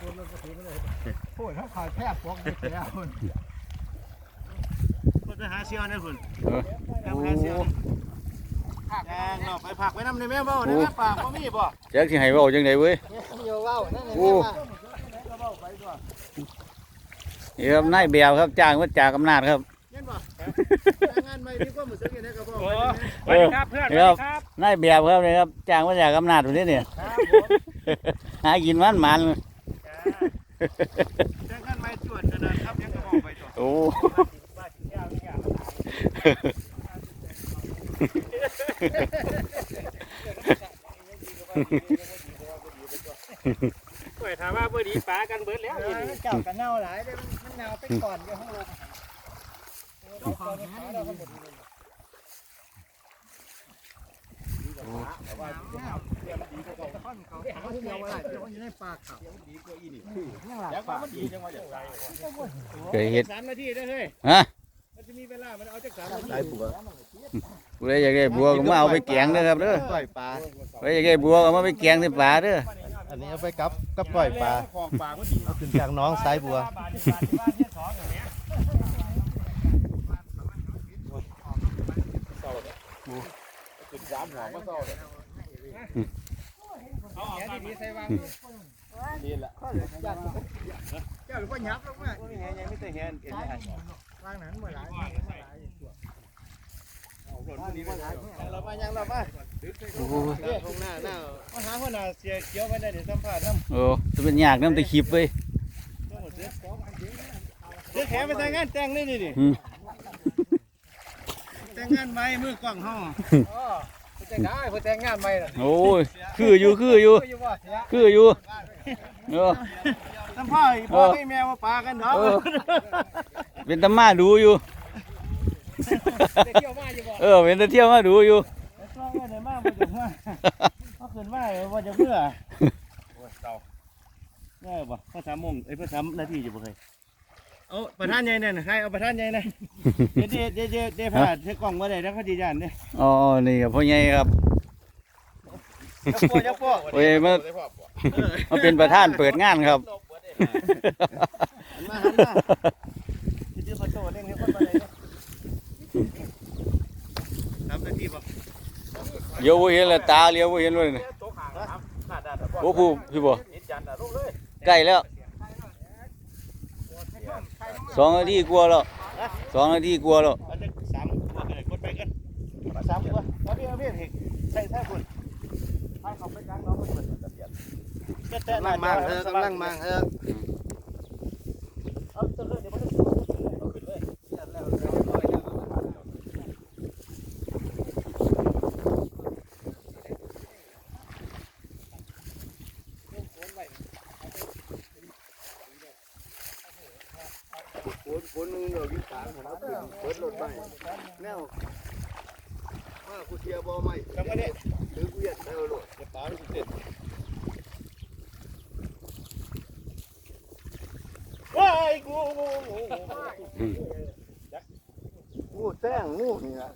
พูดถ้าขายแพบพวกเด็กแล้วคุณคนไปหาเชียวนะคุณเออไปหาเชียวแดงเนาะไปผักไปน้ำในแม่เบ้าในแม่ปากบ่มีบ่แจ็คสิให้เว้าจังไดเว้ยเดียวว่าวนั่นเองโอ้นี่ครับนายแบบครับจ้างมาจากอำนาจครับเห็นบ่งานใหม่มีความรู้สึกยังไงก็บอกเอไปอครับเพื่อนนี่ครับนายแบบครับนี่ครับจ้างมาจากอำนาจตัวนี้เนี่ยหากินมันมันแจ้งงานใหม่จวดกันนะครับยังก็บอกไปต่อโอ้เปิดถามว่าเบอร์ดีปลากันเบิดแล้วนี่เจ้ากันเน่าหลายเลยมันเน่าไปก่อนเดี๋ยวห้องลงเจ้าของหาเราหมดเขาเดียวอะไร เดี๋ยวอยู่ในปากเขายังหลับปากเคยเห็ดสามนาทีได้เฮ้ยฮะมันจะมีเวลา มันเอาจากสามนาทีผู้ใดอยากได้บัวก็มาเอาไปแกงเด้อครับเด้อปล่อยปลาผู้ใดอยากได้บัวก็มาไปแกงใส่ปลาเด้ออันนี้เอาไปกับกับปล่อยปลาของปากมันดีเอาขึ้นจากน้องสายบัว ขึ้นสามหัวมาเศร้าเลยเอาออกมาดีใส่วางดีละเจ้าหรือว่ายับลงมานี่ไงยังไม่ได้เห็นเห็นไหมวางนั้นเมื่อไหร่เรามายังเรามาโอ้โหตรงหน้าหน้ามาหาคนหน้าเสียเขียวไปได้เดี๋ยวสัมภาษณ์น้ำโอ้จะเป็นยากน้ำตะคลิปเว้ยเดี๋ยวแขกไปแต่งงานแต่งนี่นี่ดิอืม แต่งงานไว้มือกล้องห้องอ๋อจะได้คนแต่งงานใหม่น่ะโอ้ยคืออยู่คืออยู่อยู่ว่าเสียคืออยู่เออสัมภาษณ์พ่อให้แม่มาปากันเนาะเออเป็นตำมาดูอยู่เที่ยวมาอยู่บ่เออเป็นตะเที่ยวมาดูอยู่ช่วงเดี๋ยวมาบ่จะมาเขาขึ้นมาว่าจะเพื่อได้บ่ภาษามงไอ้ภาษานาทีจะบ่เคย เอาประธานใหญ่เนี่ยใครเอาประธานใหญ่นะเดี๋ยวเดี๋ยวเดี๋ยวเดี๋ยวเดี๋ยวผ่านใช้กล้องมาได้แล้วเขาดีจานเนี่ยอ๋อ นี่ครับพ่อใหญ่ครับยักษ์พ่อยักษ์พ่อโอ้ยมามาเป็นประธานเปิดงานครับมาหันมาที่ที่เขาโชว์เร่งนี้คนมาเลยทำนาทีบ่เดี๋ยวบ่เห็นและตาเลี้ยวบ่เห็นเลยนี่ตกห่างครับขาดดัดโอ้ครูพี่บ่นิดจันทร์ลูกเลยใกล้แล้ว สองนาทีกลัวาแล้วสองนาทีกลัวาแล้วเอาจะสามตัวกันกดไปกันมาสามตัวเอาพี่เอาพี่เห็นใส่ใส่คุณให้เขาไปกลางน้องมันเหมือนตะเบียนก็แต่กำลังมาเออกำลังมาเออ เอาตัวเลยเดี๋ยวมันจะเอาขึ้นเลย คนคนนึงเดี๋ยววิสานของเขาขึ้นเปิดรถไปแนวมากูเทียบอไม่ทำไมเนี่ยหรือกูอยากเจอรถจะปาไม่ติดว้ายกูกูแซงงูนี่นะ